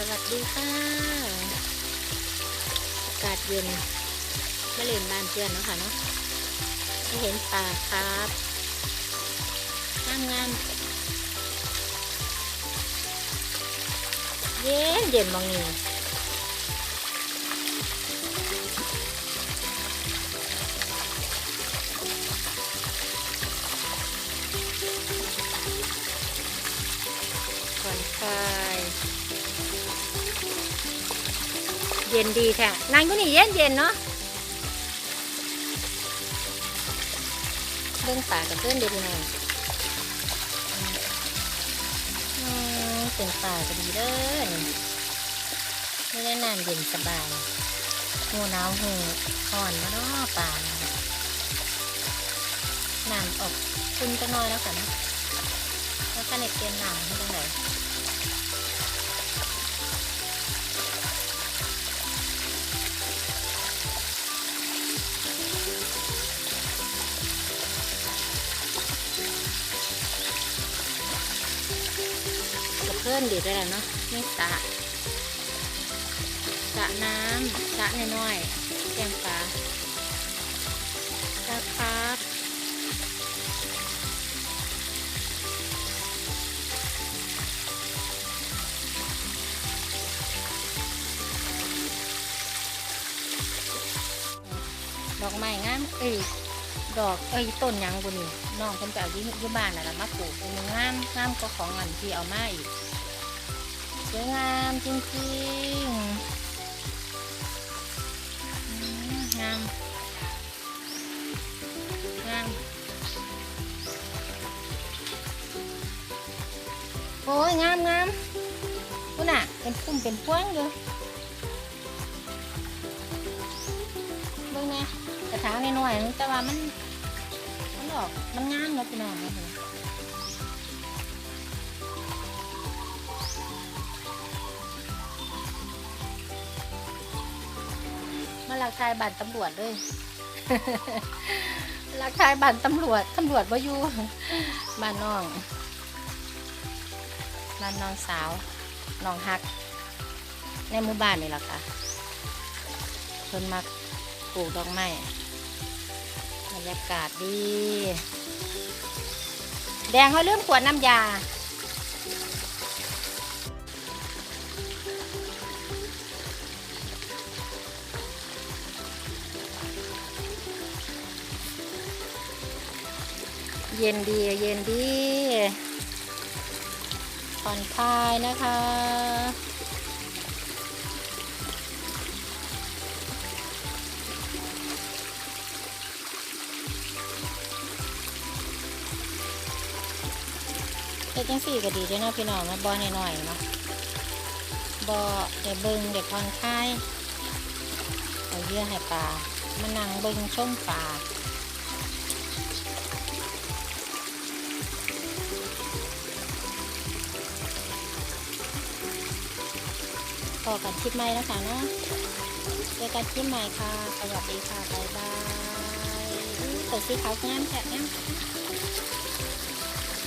สวัสดีค่ะอากาศเย็นมาเล่นบ้านเพื่อนเนาะค่ะเนาะให้เห็นป่าครับงามงามเย็นเย็นมองนี่ผ่อนคลาย ย็นดีค่ะนั่งก็นี่เย็นเย็นเนาะเบื้องป่ากับเพื่อนเด็กหน่อยอืมเป็นป่าก็ดีเด้อไม่ได้น้ำเย็นสบายหูหนาวหูห่อนมาเนาะป่านี่น้ำออกคุณจะน้อยแล้วกันนะแล้วก็เน็ตเกณฑ์น้ำให้ตรงไหน พื่อนดีด้วยแหละเนาะนี่สระสระน้ำสระน้อยๆแกงปลานะครับดอกไม้งามเอ้ยดอกเอ้ยต้นยังบุนี่น้องเพิ่นไปเอาที่ที่บ้านน่ะล่ะมาปลูกเป็นงามงามก็ของอันที่เอามาอีก วยงามจริงๆ งาม งาม โอ้ย งามงามพุ่นน่ะ เป็นพุ่มเป็นพวงอยู่เบิ่งแม่กระถางน้อยๆนึงแต่ว่ามัน มันออก มันงามเนาะพี่น้องเนาะ มาลักทายบัตรตำรวจด้วยลักทายบัตรตำรวจตำรวจว่าอยู่บ้านน้องบ้านน้องสาวน้องฮัก ในหมู่บ้านนี่แหละค่ะเพิ่นมักปลูกดอกไม้บรรยากาศดี แดงเขาลืมขวดน้ำยา เย็นดีเย็นดีผ่อนคลายนะคะ เป็นจังสี่ก็ดีด้วยเนาะพี่น้องนะบอหน่อยๆเนาะบอเดี๋ยวเบิงเดี๋ยวผ่อนคลายเอาเยื่อให้ปลามานั่งเบิงช่มปลา ต่อกันคลิปใหม่นะคะเนาะเจอกันคลิปใหม่ค่ะ สวัสดีค่ะ บ๊ายบายอุ๊ยตัวสีขาวงามแท้งาม